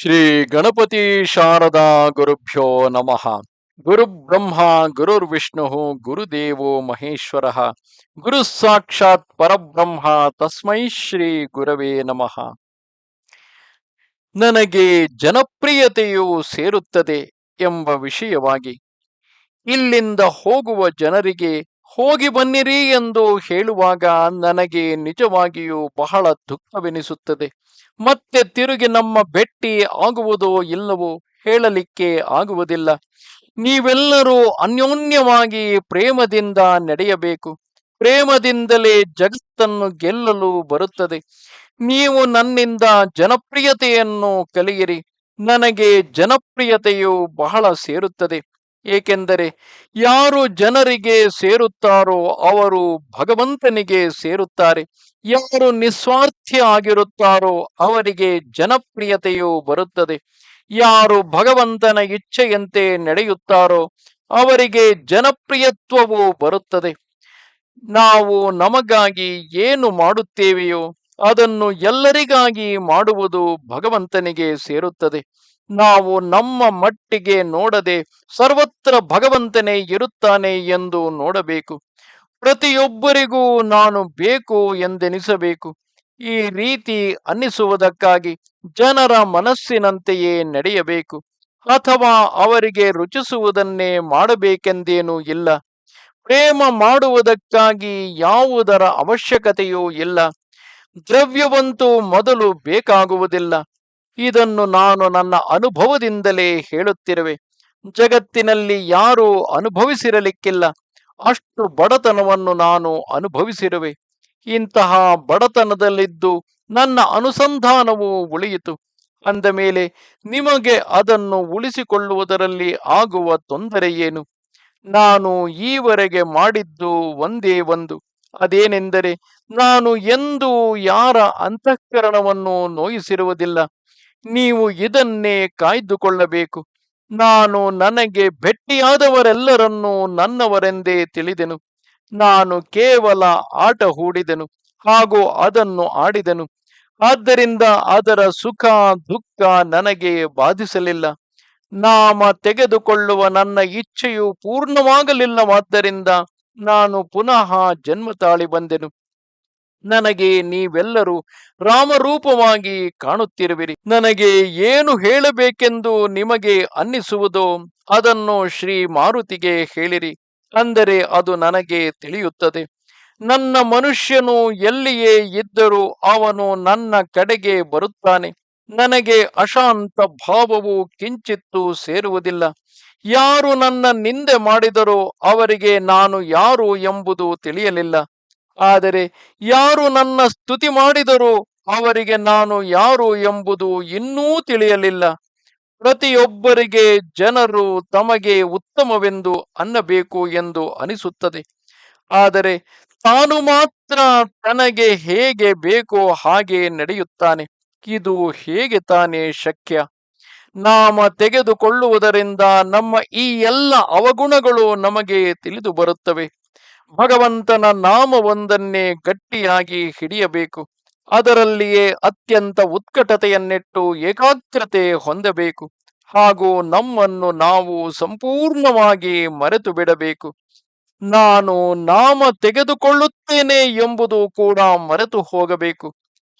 ಶ್ರೀ ಗಣಪತಿ ಶಾರದಾ ಗುರುಭ್ಯೋ ನಮಃ. ಗುರು ಬ್ರಹ್ಮ ಗುರುರ್ವಿಷ್ಣು ಗುರುದೇವೋ ಮಹೇಶ್ವರ. ಗುರು ಸಾಕ್ಷಾತ್ ಪರಬ್ರಹ್ಮ, ತಸ್ಮೈ ಶ್ರೀ ಗುರವೇ ನಮಃ. ನನಗೆ ಜನಪ್ರಿಯತೆಯು ಸೇರುತ್ತದೆ ಎಂಬ ವಿಷಯವಾಗಿ ಇಲ್ಲಿಂದ ಹೋಗುವ ಜನರಿಗೆ ಹೋಗಿ ಬನ್ನಿರಿ ಎಂದು ಹೇಳುವಾಗ ನನಗೆ ನಿಜವಾಗಿಯೂ ಬಹಳ ದುಃಖವೆನಿಸುತ್ತದೆ. ಮತ್ತೆ ತಿರುಗಿ ನಮ್ಮ ಭೆಟ್ಟಿ ಆಗುವುದೋ ಇಲ್ಲವೋ ಹೇಳಲಿಕ್ಕೆ ಆಗುವುದಿಲ್ಲ. ನೀವೆಲ್ಲರೂ ಅನ್ಯೋನ್ಯವಾಗಿ ಪ್ರೇಮದಿಂದ ನಡೆಯಬೇಕು. ಪ್ರೇಮದಿಂದಲೇ ಜಗತ್ತನ್ನು ಗೆಲ್ಲಲು ಬರುತ್ತದೆ. ನೀವು ನನ್ನಿಂದ ಜನಪ್ರಿಯತೆಯನ್ನು ಕಲಿಯಿರಿ. ನನಗೆ ಜನಪ್ರಿಯತೆಯು ಬಹಳ ಸೇರುತ್ತದೆ. ಏಕೆಂದರೆ ಯಾರು ಜನರಿಗೆ ಸೇರುತ್ತಾರೋ ಅವರು ಭಗವಂತನಿಗೆ ಸೇರುತ್ತಾರೆ. ಯಾರು ನಿಸ್ವಾರ್ಥಿ ಆಗಿರುತ್ತಾರೋ ಅವರಿಗೆ ಜನಪ್ರಿಯತೆಯು ಬರುತ್ತದೆ. ಯಾರು ಭಗವಂತನ ಇಚ್ಛೆಯಂತೆ ನಡೆಯುತ್ತಾರೋ ಅವರಿಗೆ ಜನಪ್ರಿಯತ್ವವು ಬರುತ್ತದೆ. ನಾವು ನಮಗಾಗಿ ಏನು ಮಾಡುತ್ತೇವೆಯೋ ಅದನ್ನು ಎಲ್ಲರಿಗಾಗಿ ಮಾಡುವುದು ಭಗವಂತನಿಗೆ ಸೇರುತ್ತದೆ. ನಾವು ನಮ್ಮ ಮಟ್ಟಿಗೆ ನೋಡದೆ ಸರ್ವತ್ರ ಭಗವಂತನೇ ಇರುತ್ತಾನೆ ಎಂದು ನೋಡಬೇಕು. ಪ್ರತಿಯೊಬ್ಬರಿಗೂ ನಾನು ಬೇಕು ಎಂದೆನಿಸಬೇಕು. ಈ ರೀತಿ ಅನ್ನಿಸುವುದಕ್ಕಾಗಿ ಜನರ ಮನಸ್ಸಿನಂತೆಯೇ ನಡೆಯಬೇಕು. ಅಥವಾ ಅವರಿಗೆ ರುಚಿಸುವುದನ್ನೇ ಮಾಡಬೇಕೆಂದೇನೂ ಇಲ್ಲ. ಪ್ರೇಮ ಮಾಡುವುದಕ್ಕಾಗಿ ಯಾವುದರ ಅವಶ್ಯಕತೆಯೂ ಇಲ್ಲ. ದ್ರವ್ಯವಂತೂ ಮೊದಲು ಬೇಕಾಗುವುದಿಲ್ಲ. ಇದನ್ನು ನಾನು ನನ್ನ ಅನುಭವದಿಂದಲೇ ಹೇಳುತ್ತಿರುವೆ. ಜಗತ್ತಿನಲ್ಲಿ ಯಾರೂ ಅನುಭವಿಸಿರಲಿಕ್ಕಿಲ್ಲ. ಅಷ್ಟು ಬಡತನವನ್ನು ನಾನು ಅನುಭವಿಸಿರುವೆ. ಇಂತಹ ಬಡತನದಲ್ಲಿದ್ದು ನನ್ನ ಅನುಸಂಧಾನವು ಉಳಿಯಿತು. ಅಂದ ಮೇಲೆ, ನಿಮಗೆ ಅದನ್ನು ಉಳಿಸಿಕೊಳ್ಳುವುದರಲ್ಲಿ ಆಗುವ ತೊಂದರೆ ಏನು ನಾನು ಈವರೆಗೆ ಮಾಡಿದ್ದು ಒಂದೇ ಒಂದು. ಅದೇನೆಂದರೆ ನಾನು ಎಂದೂ ಯಾರ ಅಂತಃಕರಣವನ್ನು ನೋಯಿಸಿರುವುದಿಲ್ಲ. ನೀವು ಇದನ್ನೇ ಕಾಯ್ದುಕೊಳ್ಳಬೇಕು. ನಾನು ನನಗೆ ಭೆಟ್ಟಿಯಾದವರೆಲ್ಲರನ್ನೂ ನನ್ನವರೆಂದೇ ತಿಳಿದೆನು. ನಾನು ಕೇವಲ ಆಟ ಹೂಡಿದೆನು ಹಾಗೂ ಅದನ್ನು ಆಡಿದೆನು. ಆದ್ದರಿಂದ ಅದರ ಸುಖ ದುಃಖ ನನಗೆ ಬಾಧಿಸಲಿಲ್ಲ. ನಾಮ ತೆಗೆದುಕೊಳ್ಳುವ ನನ್ನ ಇಚ್ಛೆಯು ಪೂರ್ಣವಾಗಲಿಲ್ಲವಾದ್ದರಿಂದ ನಾನು ಪುನಃ ಜನ್ಮ ತಾಳಿ ಬಂದೆನು. ನನಗೆ ನೀವೆಲ್ಲರೂ ರಾಮರೂಪವಾಗಿ ಕಾಣುತ್ತಿರುವಿರಿ. ನನಗೆ ಏನು ಹೇಳಬೇಕೆಂದು ನಿಮಗೆ ಅನ್ನಿಸುವುದೋ ಅದನ್ನು ಶ್ರೀ ಮಾರುತಿಗೆ ಹೇಳಿರಿ. ಅಂದರೆ ಅದು ನನಗೆ ತಿಳಿಯುತ್ತದೆ. ನನ್ನ ಮನುಷ್ಯನು ಎಲ್ಲಿಯೇ ಇದ್ದರೂ ಅವನು ನನ್ನ ಕಡೆಗೆ ಬರುತ್ತಾನೆ. ನನಗೆ ಅಶಾಂತ ಭಾವವು ಕಿಂಚಿತ್ತು ಸೇರುವುದಿಲ್ಲ. ಯಾರು ನನ್ನ ನಿಂದೆ ಮಾಡಿದರೋ ಅವರಿಗೆ ನಾನು ಯಾರು ಎಂಬುದು ತಿಳಿಯಲಿಲ್ಲ. ಆದರೆ ಯಾರು ನನ್ನ ಸ್ತುತಿ ಮಾಡಿದರೋ ಅವರಿಗೆ ನಾನು ಯಾರು ಎಂಬುದು ಇನ್ನೂ ತಿಳಿಯಲಿಲ್ಲ. ಪ್ರತಿಯೊಬ್ಬರಿಗೆ ಜನರು ತಮಗೆ ಉತ್ತಮವೆಂದು ಅನ್ನಬೇಕು ಎಂದು ಅನಿಸುತ್ತದೆ. ಆದರೆ ತಾನು ಮಾತ್ರ ತನಗೆ ಹೇಗೆ ಬೇಕೋ ಹಾಗೆ ನಡೆಯುತ್ತಾನೆ. ಇದು ಹೇಗೆ ತಾನೇ ಶಕ್ಯ? ನಾಮ ತೆಗೆದುಕೊಳ್ಳುವುದರಿಂದ ನಮ್ಮ ಈ ಎಲ್ಲ ಅವಗುಣಗಳು ನಮಗೆ ತಿಳಿದು ಬರುತ್ತವೆ. ಭಗವಂತನ ನಾಮವೊಂದನ್ನೇ ಗಟ್ಟಿಯಾಗಿ ಹಿಡಿಯಬೇಕು. ಅದರಲ್ಲಿಯೇ ಅತ್ಯಂತ ಉತ್ಕಟತೆಯನ್ನಿಟ್ಟು ಏಕಾಗ್ರತೆ ಹೊಂದಬೇಕು. ಹಾಗೂ ನಮ್ಮನ್ನು ನಾವು ಸಂಪೂರ್ಣವಾಗಿ ಮರೆತು ಬಿಡಬೇಕು ನಾನು ನಾಮ ತೆಗೆದುಕೊಳ್ಳುತ್ತೇನೆ ಎಂಬುದು ಕೂಡ ಮರೆತು ಹೋಗಬೇಕು.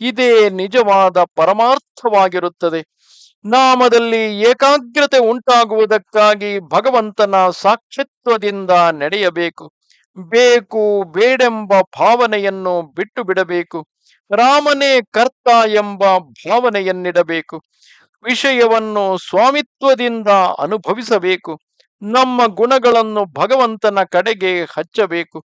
ಇದೇ ನಿಜವಾದ ಪರಮಾರ್ಥವಾಗಿರುತ್ತದೆ. ನಾಮದಲ್ಲಿ ಏಕಾಗ್ರತೆ ಉಂಟಾಗುವುದಕ್ಕಾಗಿ ಭಗವಂತನ ಸಾಕ್ಷಿತ್ವದಿಂದ ನಡೆಯಬೇಕು. ಬೇಕು ಬೇಡೆಂಬ ಭಾವನೆಯನ್ನು ಬಿಟ್ಟು ಬಿಡಬೇಕು ರಾಮನೇ ಕರ್ತ ಎಂಬ ಭಾವನೆಯನ್ನಿಡಬೇಕು. ವಿಷಯವನ್ನು ಸ್ವಾಮಿತ್ವದಿಂದ ಅನುಭವಿಸಬೇಕು. ನಮ್ಮ ಗುಣಗಳನ್ನು ಭಗವಂತನ ಕಡೆಗೆ ಹಚ್ಚಬೇಕು.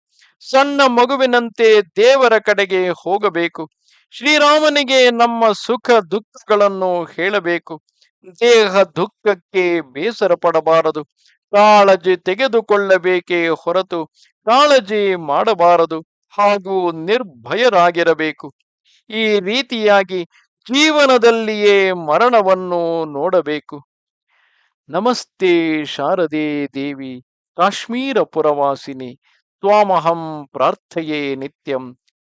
ಸಣ್ಣ ಮಗುವಿನಂತೆ ದೇವರ ಕಡೆಗೆ ಹೋಗಬೇಕು. ಶ್ರೀರಾಮನಿಗೆ ನಮ್ಮ ಸುಖ ದುಃಖಗಳನ್ನು ಹೇಳಬೇಕು. ದೇಹ ದುಃಖಕ್ಕೆ ಬೇಸರ ಪಡಬಾರದು. ಕಾಳಜಿ ತೆಗೆದುಕೊಳ್ಳಬೇಕೇ ಹೊರತು ಕಾಳಜಿ ಮಾಡಬಾರದು. ಹಾಗೂ ನಿರ್ಭಯರಾಗಿರಬೇಕು. ಈ ರೀತಿಯಾಗಿ ಜೀವನದಲ್ಲಿಯೇ ಮರಣವನ್ನು ನೋಡಬೇಕು. ನಮಸ್ತೆ ಶಾರದೆ ದೇವಿ, ಕಾಶ್ಮೀರ ಪುರವಾಸಿನಿ. ತ್ವಾಮಹಂ ಪ್ರಾರ್ಥೆಯೇ ನಿತ್ಯಂ.